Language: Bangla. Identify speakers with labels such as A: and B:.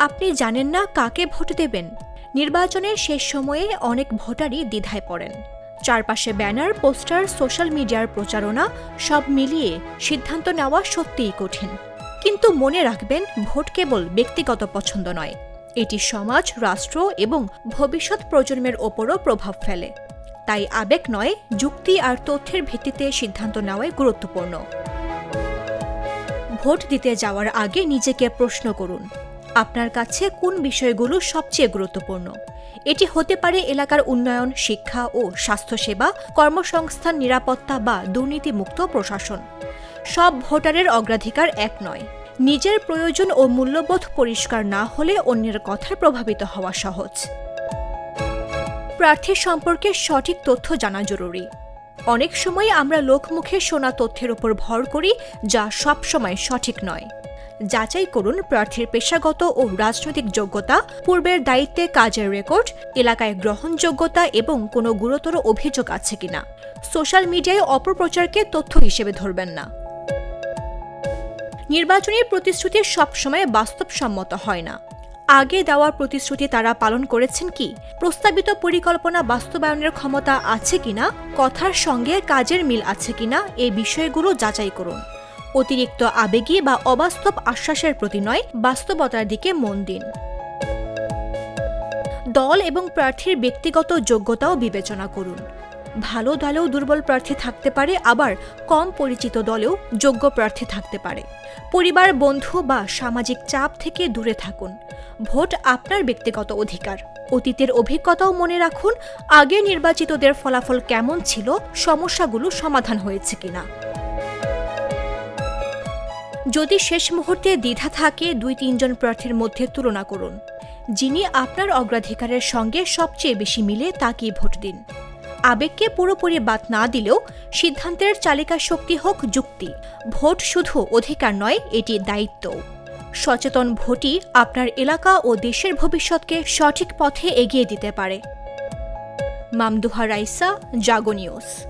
A: আপনি জানেন না কাকে ভোট দেবেন। নির্বাচনের শেষ সময়ে অনেক ভোটারই দ্বিধায় পড়েন। চারপাশে ব্যানার, পোস্টার, সোশ্যাল মিডিয়ার প্রচারণা সব মিলিয়ে সিদ্ধান্ত নেওয়া সত্যিই কঠিন। কিন্তু মনে রাখবেন, ভোট কেবল ব্যক্তিগত পছন্দ নয়। এটি সমাজ, রাষ্ট্র এবং ভবিষ্যৎ প্রজন্মের ওপরও প্রভাব ফেলে। তাই আবেগ নয়, যুক্তি আর তথ্যের ভিত্তিতে সিদ্ধান্ত নেওয়াই গুরুত্বপূর্ণ। ভোট দিতে যাওয়ার আগে নিজেকে প্রশ্ন করুন আপনার কাছে কোন বিষয়গুলো সবচেয়ে গুরুত্বপূর্ণ? এটি হতে পারে এলাকার উন্নয়ন, শিক্ষা ও স্বাস্থ্যসেবা, কর্মসংস্থান, নিরাপত্তা বা দুর্নীতিমুক্ত প্রশাসন। সব ভোটারের অগ্রাধিকার এক নয়। নিজের প্রয়োজন ও মূল্যবোধ পরিষ্কার না হলে অন্যের কথায় প্রভাবিত হওয়া সহজ। প্রার্থী সম্পর্কে সঠিক তথ্য জানা জরুরি। অনেক সময় আমরা লোকমুখে শোনা তথ্যের উপর ভর করি, যা সবসময় সঠিক নয়। যাচাই করুন প্রার্থীর পেশাগত ও রাজনৈতিক যোগ্যতা, পূর্বের দায়িত্বে কাজের রেকর্ড, এলাকায় গ্রহণযোগ্যতা এবং কোনো গুরুতর অভিযোগ আছে কিনা। সোশ্যাল মিডিয়ায় অপপ্রচারকে তথ্য হিসেবে ধরবেন না। নির্বাচনী প্রতিশ্রুতি সবসময় বাস্তবসম্মত হয় না। আগে দেওয়ার প্রতিশ্রুতি তারা পালন করেছেন কি? প্রস্তাবিত পরিকল্পনা বাস্তবায়নের ক্ষমতা আছে কিনা? কথার সঙ্গে কাজের মিল আছে কিনা? এই বিষয়গুলো যাচাই করুন। অতিরিক্ত আবেগী বা অবাস্তব আশ্বাসের প্রতি নয় বাস্তবতার দিকে মন দিন। দল এবং প্রার্থীর ব্যক্তিগত যোগ্যতাও বিবেচনা করুন। ভালো দলেও দুর্বল প্রার্থী থাকতে পারে, আবার কম পরিচিত দলেও যোগ্য প্রার্থী থাকতে পারে। পরিবার, বন্ধু বা সামাজিক চাপ থেকে দূরে থাকুন। ভোট আপনার ব্যক্তিগত অধিকার। অতীতের অভিজ্ঞতাও মনে রাখুন, আগে নির্বাচিতদের ফলাফল কেমন ছিল, সমস্যাগুলো সমাধান হয়েছে কিনা। যদি শেষ মুহূর্তে দ্বিধা থাকে, দুই তিনজন প্রার্থীর মধ্যে তুলনা করুন। যিনি আপনার অগ্রাধিকারের সঙ্গে সবচেয়ে বেশি মিলে, তাকেই ভোট দিন। আবেগকে পুরোপুরি বাদ না দিলেও সিদ্ধান্তের চালিকা শক্তি হোক যুক্তি। ভোট শুধু অধিকার নয়, এটি দায়িত্ব। সচেতন ভোটই আপনার এলাকা ও দেশের ভবিষ্যৎকে সঠিক পথে এগিয়ে দিতে পারে। মামদুহা রাইসা, জাগো নিউজ।